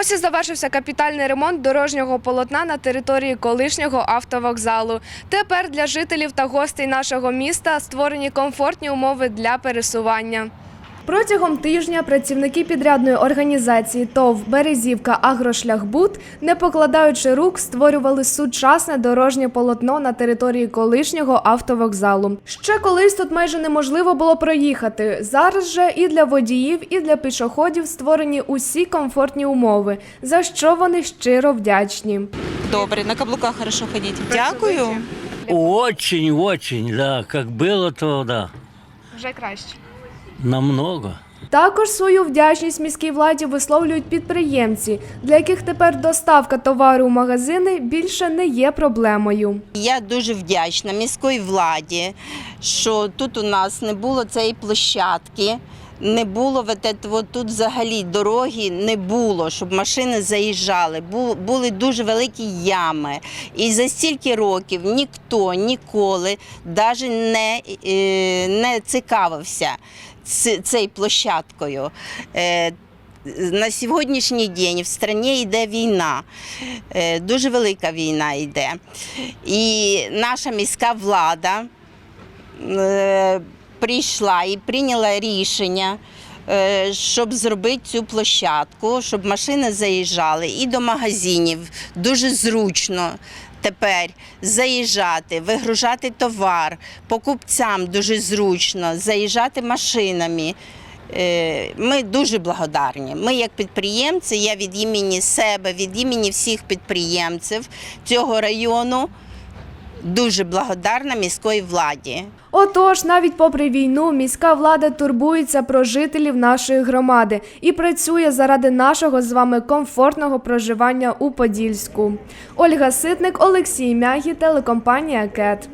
Ось і завершився капітальний ремонт дорожнього полотна на території колишнього автовокзалу. Тепер для жителів та гостей нашого міста створені комфортні умови для пересування. Протягом тижня працівники підрядної організації ТОВ Березівка Агрошляхбуд, не покладаючи рук, створювали сучасне дорожнє полотно на території колишнього автовокзалу. Ще колись тут майже неможливо було проїхати. Зараз же і для водіїв, і для пішоходів створені усі комфортні умови, за що вони щиро вдячні. Добре, на каблуках хорошо ходить. Дякую. Очень, очень, да. Как было, то да. Вже краще. Намного. Також свою вдячність міській владі висловлюють підприємці, для яких тепер доставка товару у магазини більше не є проблемою. Я дуже вдячна міській владі, що тут у нас не було цієї площадки. Не було вот тут взагалі дороги не було, щоб машини заїжджали. Були дуже великі ями. І за стільки років ніхто ніколи навіть не, е, не цікавився цією площадкою. Е, на сьогоднішній день в країні йде війна, е, дуже велика війна йде. І наша міська влада прийшла і прийняла рішення. е, Щоб зробити цю площадку, щоб машини заїжджали і до магазинів. Дуже зручно тепер заїжджати, вигружати товар, покупцям дуже зручно, заїжджати машинами. Е, Ми дуже благодарні. Ми, як підприємці, я від імені себе, від імені всіх підприємців цього району дуже благодарна міської владі. Отож, навіть попри війну, міська влада турбується про жителів нашої громади і працює заради нашого з вами комфортного проживання у Подільську. Ольга Ситник, Олексій Мягі, телекомпанія КЕТ.